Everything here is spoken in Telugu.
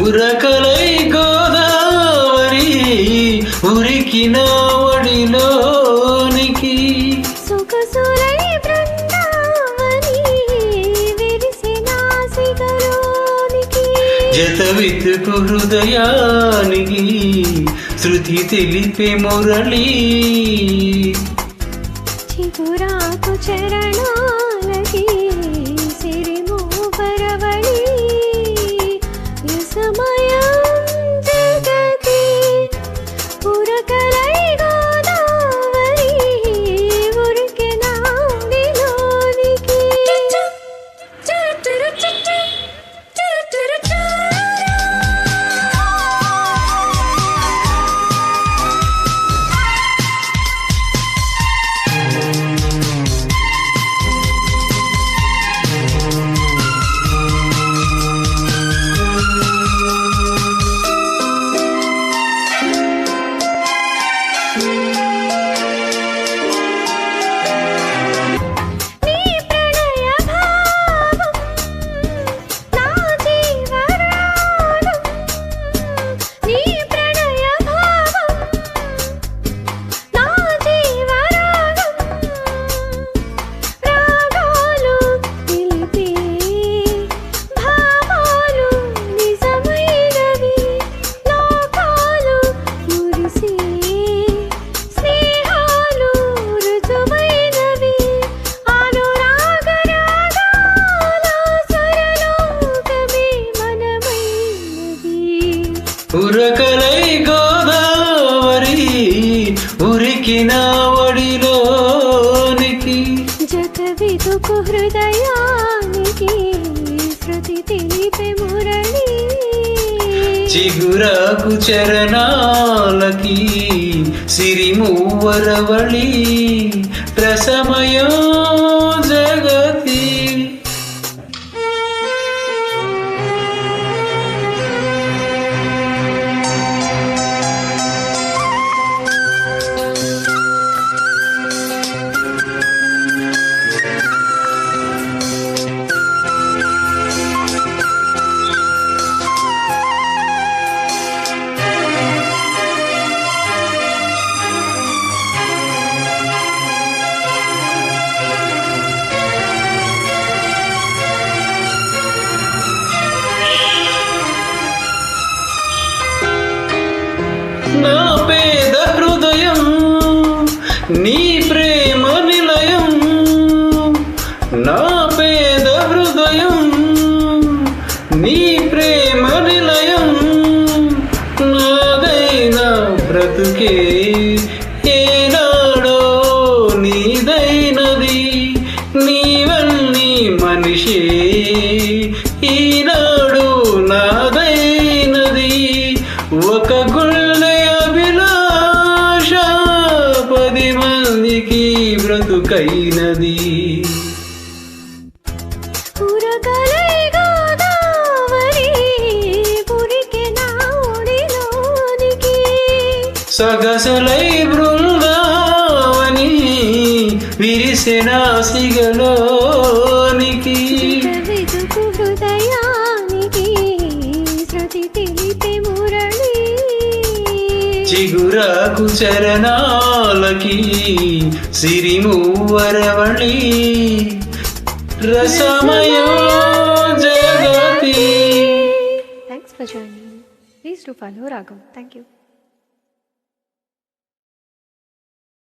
ఉరకలై గోదావరి ఉరికిన ఒడిలోనికి. సొగసులై బృందావని విరిసిన హృదయానికి శృతి తెలిపే మురళి. చిగురాకు చరణాలకి ఉరకలై గోదావరి ఉరికిన ఒడిలోనికి. జత విదుకు హృదయానికి శృతి తెలిపే మురళి. చిగురాకు చరణాలకి సిరిమూవరవళి. రసమయం నా పేద హృదయం నీ ప్రేమ నిలయం. నా పేద హృదయం నీ ప్రేమ నిలయం. నాదైన బ్రతుకే ఏనాడో బ్రతుకైనది. సగసలై బృందావని విరిసిన సిగలోనికి చిగురాకు చరణాలకి సిరిమూవరవళి రసమయో జగతి. Thanks for joining please to follow Raghav thank you